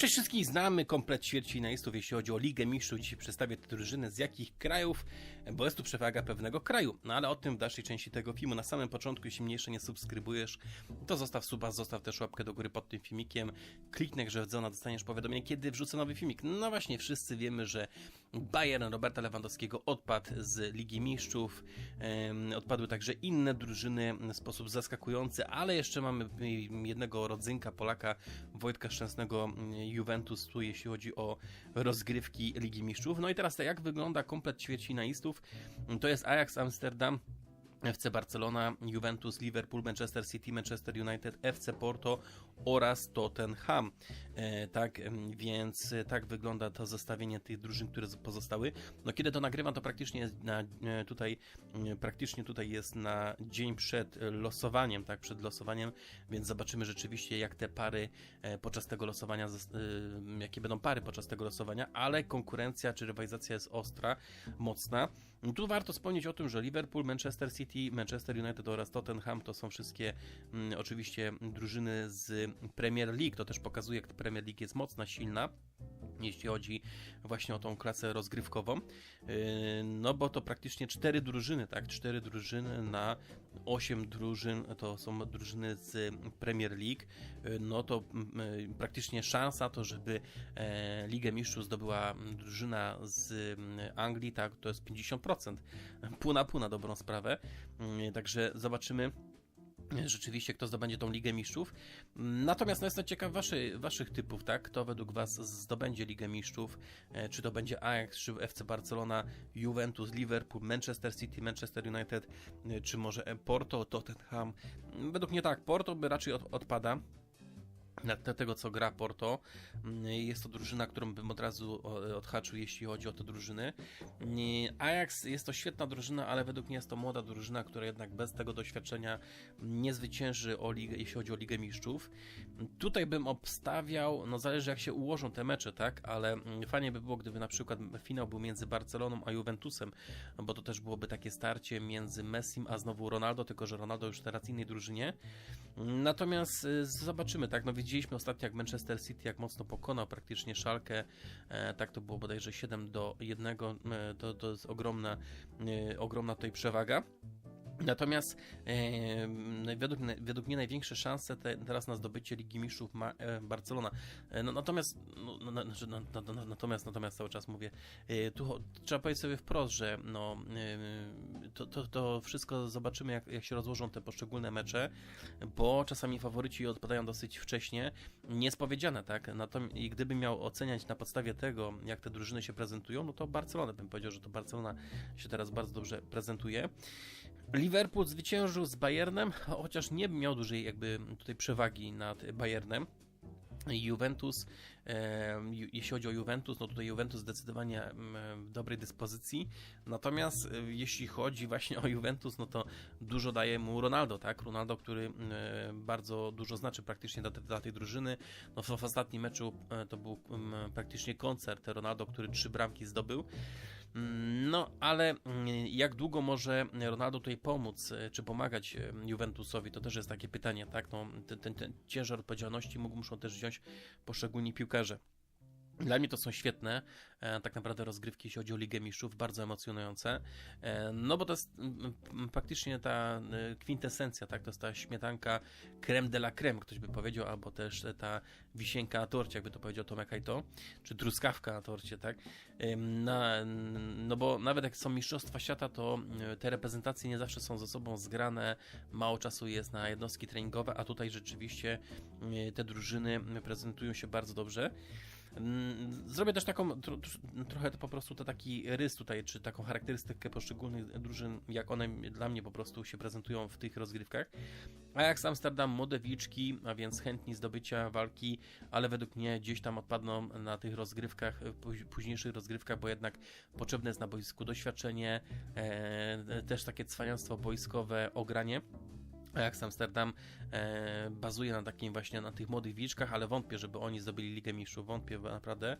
Cześć wszystkich, znamy komplet ćwierćfinalistów, jeśli chodzi o Ligę Mistrzów. Dzisiaj przedstawię te drużyny z jakich krajów, bo jest tu przewaga pewnego kraju. No ale o tym w dalszej części tego filmu. Na samym początku, jeśli mnie jeszcze nie subskrybujesz, to zostaw suba, zostaw też łapkę do góry pod tym filmikiem. Kliknij grze w dzwona, dostaniesz powiadomienie, kiedy wrzucę nowy filmik. No właśnie, wszyscy wiemy, że Bayern Roberta Lewandowskiego odpadł z Ligi Mistrzów. Odpadły także inne drużyny w sposób zaskakujący, ale jeszcze mamy jednego rodzynka Polaka, Wojtka Szczęsnego mm, Juventus, tu jeśli chodzi o rozgrywki Ligi Mistrzów. No i teraz tak, jak wygląda komplet ćwierćfinalistów? To jest Ajax Amsterdam, FC Barcelona, Juventus, Liverpool, Manchester City, Manchester United, FC Porto oraz Tottenham. E, tak więc e, tak wygląda to zestawienie tych drużyn, które pozostały. No kiedy to nagrywam, to praktycznie jest na, e, tutaj praktycznie tutaj jest na dzień przed losowaniem, tak, przed losowaniem, więc zobaczymy rzeczywiście jak te pary podczas tego losowania, jakie będą pary podczas tego losowania, ale konkurencja czy rywalizacja jest ostra, mocna. No Tu warto wspomnieć o tym, że Liverpool, Manchester City, Manchester United oraz Tottenham to są wszystkie mm, oczywiście drużyny z Premier League. To też pokazuje, jak Premier League jest mocna, silna jeśli chodzi właśnie o tą klasę rozgrywkową. Yy, No bo to praktycznie cztery drużyny, tak? Cztery drużyny na osiem drużyn to są drużyny z Premier League. Yy, No to mm, praktycznie szansa to, żeby e, Ligę Mistrzów zdobyła drużyna z mm, Anglii, tak? To jest 50%. Pół na pół na dobrą sprawę. Yy, Także zobaczymy rzeczywiście, kto zdobędzie tą Ligę Mistrzów. Natomiast no, jestem ciekaw waszy, waszych typów, tak? Kto według was zdobędzie Ligę Mistrzów? E, Czy to będzie Ajax, czy FC Barcelona, Juventus, Liverpool, Manchester City, Manchester United, e, czy może Porto, Tottenham? Według mnie tak, Porto by raczej od, odpada na tego, co gra Porto. Mm, Jest to drużyna, którą bym od razu odhaczył, jeśli chodzi o te drużyny. Mm, Ajax jest to świetna drużyna, ale według mnie jest to młoda drużyna, która jednak bez tego doświadczenia nie zwycięży, o ligę, jeśli chodzi o Ligę Mistrzów. Tutaj bym obstawiał, no zależy jak się ułożą te mecze, tak, ale mm, fajnie by było, gdyby na przykład finał był między Barceloną a Juventusem, bo to też byłoby takie starcie między Messim a znowu Ronaldo, tylko że Ronaldo już teraz innej drużynie. Natomiast y, zobaczymy, tak, no widzieliśmy ostatnio jak Manchester City jak mocno pokonał praktycznie Szalkę, e, tak to było bodajże 7 do 1, e, to, to jest ogromna, e, ogromna tutaj przewaga. Natomiast e, według, według mnie największe szanse te, teraz na zdobycie Ligi Mistrzów ma e, Barcelona. E, no, natomiast, no, no, no, znaczy, no, natomiast, natomiast cały czas mówię, e, tu trzeba powiedzieć sobie wprost, że no, to, to, to wszystko zobaczymy, jak, jak się rozłożą te poszczególne mecze, bo czasami faworyci odpadają dosyć wcześnie, niespowiedziane, tak? I gdybym miał oceniać na podstawie tego, jak te drużyny się prezentują, no to Barcelona bym powiedział, że to Barcelona się teraz bardzo dobrze prezentuje. Liverpool zwyciężył z Bayernem, chociaż nie miał dużej jakby tutaj przewagi nad Bayernem. Juventus, e, jeśli chodzi o Juventus, no tutaj Juventus zdecydowanie mm, w dobrej dyspozycji. Natomiast e, jeśli chodzi właśnie o Juventus, no to dużo daje mu Ronaldo, tak? Ronaldo, który mm, bardzo dużo znaczy praktycznie dla, dla tej drużyny. No w, ostatnim meczu e, to był mm, praktycznie koncert Ronaldo, który trzy bramki zdobył. Mm, No, ale mm, jak długo może Ronaldo tutaj pomóc, e, czy pomagać e, Juventusowi, to też jest takie pytanie, tak? No, ten, ten, ten ciężar odpowiedzialności mógł, muszą też wziąć poszczególni piłkarze. Dla mnie to są świetne, e, tak naprawdę rozgrywki, jeśli chodzi o Ligę Mistrzów, bardzo emocjonujące, e, no bo to jest praktycznie ta e, kwintesencja, tak, to jest ta śmietanka creme de la creme, ktoś by powiedział, albo też ta wisienka na torcie, jakby to powiedział Tomek Hajto, czy truskawka na torcie, tak, na, no bo nawet jak są Mistrzostwa Świata, to te reprezentacje nie zawsze są ze sobą zgrane, mało czasu jest na jednostki treningowe, a tutaj rzeczywiście te drużyny prezentują się bardzo dobrze. Mm, Zrobię też taką, tro, tro- trochę to po prostu to taki rys tutaj, czy taką charakterystykę poszczególnych drużyn, jak one dla mnie po prostu się prezentują w tych rozgrywkach. Ajax Amsterdam, Modewiczki, a więc chętni zdobycia walki, ale według mnie gdzieś tam odpadną na tych rozgrywkach, późniejszych rozgrywkach, bo jednak potrzebne jest na boisku doświadczenie, e, też takie cwaniactwo boiskowe, ogranie. Ajax Amsterdam e, bazuje na takim właśnie, na tych młodych wilczkach, ale wątpię, żeby oni zdobyli Ligę Mistrzów, wątpię naprawdę.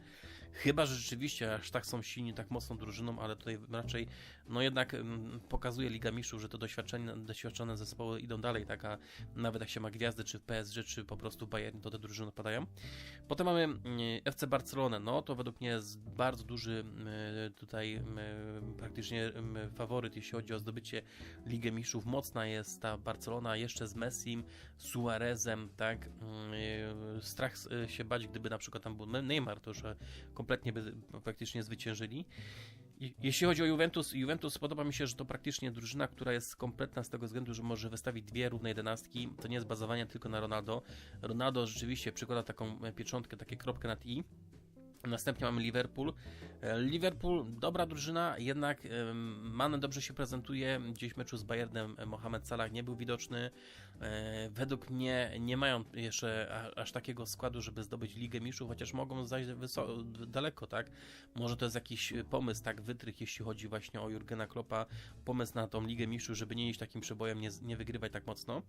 Chyba, że rzeczywiście aż tak są silni, tak mocną drużyną, ale tutaj raczej, no jednak mm, pokazuje Liga Mistrzów, że to doświadczone, doświadczone zespoły idą dalej, tak, a nawet jak się ma gwiazdy, czy w PSG, czy po prostu Bayern, to te drużyny padają. Potem mamy mm, FC Barcelonę, no to według mnie jest bardzo duży mm, tutaj praktycznie faworyt, jeśli chodzi o zdobycie Ligę Mistrzów. Mocna jest ta Barcelona jeszcze z Messim, Suarezem, tak. Mm, Strach e, się bać, gdyby na przykład tam był Neymar, to że kompletnie by praktycznie zwyciężyli. Jeśli chodzi o Juventus, Juventus podoba mi się, że to praktycznie drużyna, która jest kompletna z tego względu, że może wystawić dwie równe jedenastki. To nie jest bazowanie tylko na Ronaldo. Ronaldo rzeczywiście przykłada taką e, pieczątkę, takie kropkę nad i. Następnie mamy Liverpool. E, Liverpool, dobra drużyna, jednak em, Mane dobrze się prezentuje. Gdzieś w meczu z Bayernem e, Mohamed Salah nie był widoczny. E, Według mnie nie mają jeszcze aż takiego składu, żeby zdobyć Ligę Mistrzów, chociaż mogą zajść daleko, tak? Może to jest jakiś e, pomysł, tak, wytrych, jeśli chodzi właśnie o Jurgena Kloppa, pomysł na tą Ligę Mistrzów, żeby nie iść takim przebojem, nie, nie wygrywać tak mocno.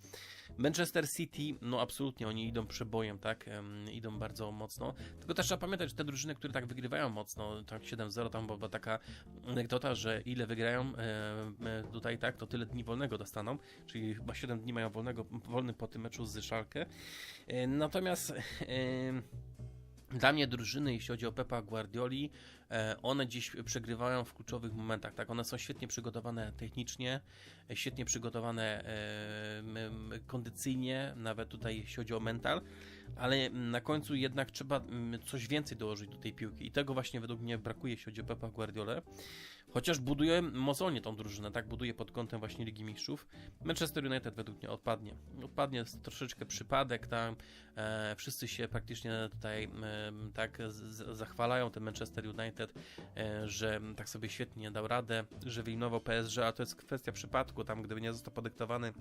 Manchester City, no absolutnie, oni idą przebojem, tak? Idą bardzo mocno. Tylko też trzeba pamiętać, że te drużyny, które tak wygrywają mocno, tak 7-0, tam była taka anegdota, że ile wygrają e, e, tutaj, tak, to tyle dni wolnego dostaną, czyli chyba 7 dni mają wolnego, wolny po tym meczu z Szalkę. E, Natomiast dla mnie drużyny, jeśli chodzi o Pepa Guardioli, one dziś przegrywają w kluczowych momentach. Tak, one są świetnie przygotowane technicznie, świetnie przygotowane kondycyjnie, nawet tutaj jeśli chodzi o mental, ale na końcu jednak trzeba mm, coś więcej dołożyć do tej piłki i tego właśnie według mnie brakuje, jeśli chodzi o Pepa Guardiolę. Chociaż buduje mozolnie tą drużynę, tak, buduje pod kątem właśnie Ligi Mistrzów. Manchester United według mnie odpadnie. Odpadnie troszeczkę przypadek, tam e, wszyscy się praktycznie tutaj em, tak z, zachwalają ten Manchester United, e, że tak sobie świetnie dał radę, że wyeliminował PSG, a to jest kwestia przypadku, tam gdyby nie został podyktowany e,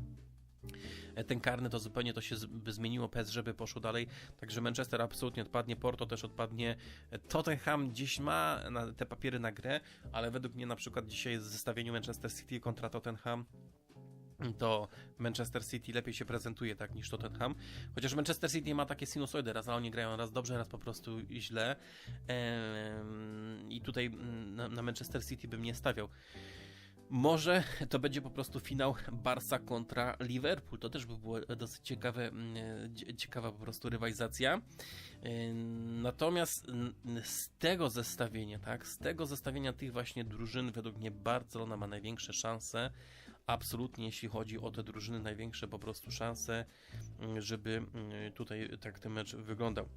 ten karny, to zupełnie to się by zmieniło, PSG by poszło dalej, także Manchester absolutnie odpadnie, Porto też odpadnie, E, Tottenham gdzieś ma te papiery na grę, ale według mnie na przykład dzisiaj w zestawieniu Manchester City kontra Tottenham to Manchester City lepiej się prezentuje tak niż Tottenham. Chociaż Manchester City ma takie sinusoidy, raz oni grają raz dobrze, raz po prostu źle. I tutaj mm, na Manchester City bym nie stawiał. Może to będzie po prostu finał Barca kontra Liverpool. To też by było dosyć ciekawe, mm, cie- ciekawa po prostu rywalizacja. Ym, Natomiast z tego zestawienia, tak, z tego zestawienia tych właśnie drużyn, według mnie Barcelona ma największe szanse. Absolutnie, jeśli chodzi o te drużyny, największe po prostu szanse, mm, żeby mm, tutaj tak ten mecz wyglądał.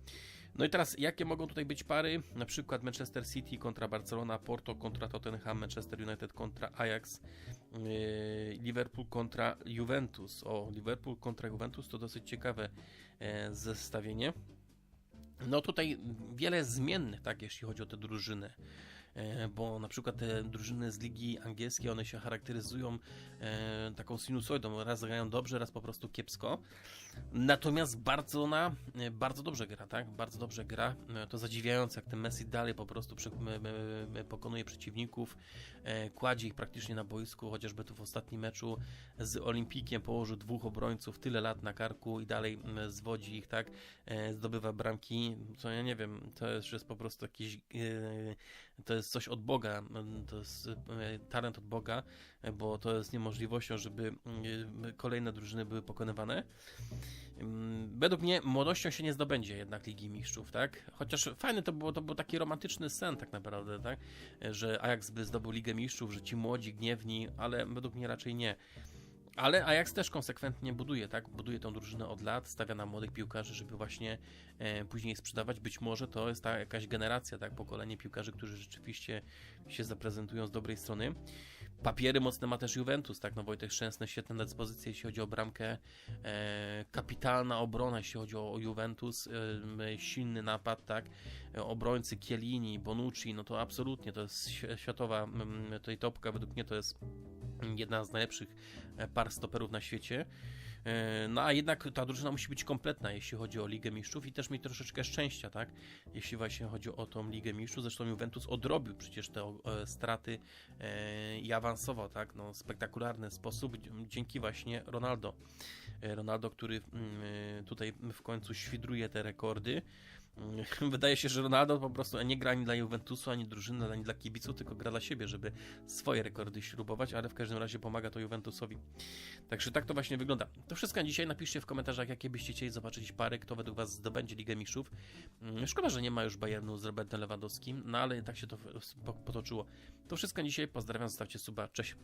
No i teraz, jakie mogą tutaj być pary? Na przykład Manchester City kontra Barcelona, Porto kontra Tottenham, Manchester United kontra Ajax, yy, Liverpool kontra Juventus. O, Liverpool kontra Juventus to dosyć ciekawe e, zestawienie. No tutaj wiele zmiennych, tak, jeśli chodzi o te drużyny. E, Bo na przykład te drużyny z ligi angielskiej, one się charakteryzują e, taką sinusoidą. Raz grają dobrze, raz po prostu kiepsko. Natomiast Barcelona e, bardzo dobrze gra, tak? Bardzo dobrze gra. To zadziwiające, jak ten Messi dalej po prostu pokonuje przeciwników, kładzie ich praktycznie na boisku, chociażby tu w ostatnim meczu z Olimpikiem położył dwóch obrońców, tyle lat na karku i dalej zwodzi ich, tak? Zdobywa bramki, co ja nie wiem, to jest, jest po prostu jakiś, to jest coś od Boga, m, to jest e, talent od Boga, bo to jest niemożliwością, żeby e, kolejne drużyny były pokonywane. Według mnie młodością się nie zdobędzie jednak Ligi Mistrzów, tak? Chociaż fajny to było, to był taki romantyczny sen tak naprawdę, tak? Że Ajax by zdobył Ligę Mistrzów, że ci młodzi, gniewni, ale według mnie raczej nie. Ale Ajax też konsekwentnie buduje, tak? Buduje tą drużynę od lat, stawia na młodych piłkarzy, żeby właśnie e, później sprzedawać. Być może to jest ta jakaś generacja, tak? Pokolenie piłkarzy, którzy rzeczywiście się zaprezentują z dobrej strony. Papiery mocne ma też Juventus, tak? No Wojtek Szczęsny, świetne dyspozycje, jeśli chodzi o bramkę. E, kapitalna obrona, jeśli chodzi o, Juventus. E, silny napad, tak? E, obrońcy Chiellini, Bonucci, no to absolutnie to jest świ- światowa mm, tutaj topka. Według mnie to jest jedna z najlepszych e, par stoperów na świecie. E, No a jednak ta drużyna musi być kompletna, jeśli chodzi o Ligę Mistrzów i też mieć troszeczkę szczęścia, tak? Jeśli właśnie chodzi o tą Ligę Mistrzów. Zresztą Juventus odrobił przecież te e, straty e, i awansował, tak? No, spektakularny sposób dzięki właśnie Ronaldo. Ronaldo, który mm, tutaj w końcu świdruje te rekordy. Mm, Wydaje się, że Ronaldo po prostu nie gra ani dla Juventusu, ani drużyny, ani dla kibiców, tylko gra dla siebie, żeby swoje rekordy śrubować, ale w każdym razie pomaga to Juventusowi. Także tak to właśnie wygląda. To wszystko na dzisiaj. Napiszcie w komentarzach, jakie byście chcieli zobaczyć pary, kto według Was zdobędzie Ligę Mistrzów. Mm, Szkoda, że nie ma już Bayernu z Robertem Lewandowskim, no ale tak się to po- potoczyło. To wszystko na dzisiaj. Pozdrawiam, zostawcie suba. Cześć.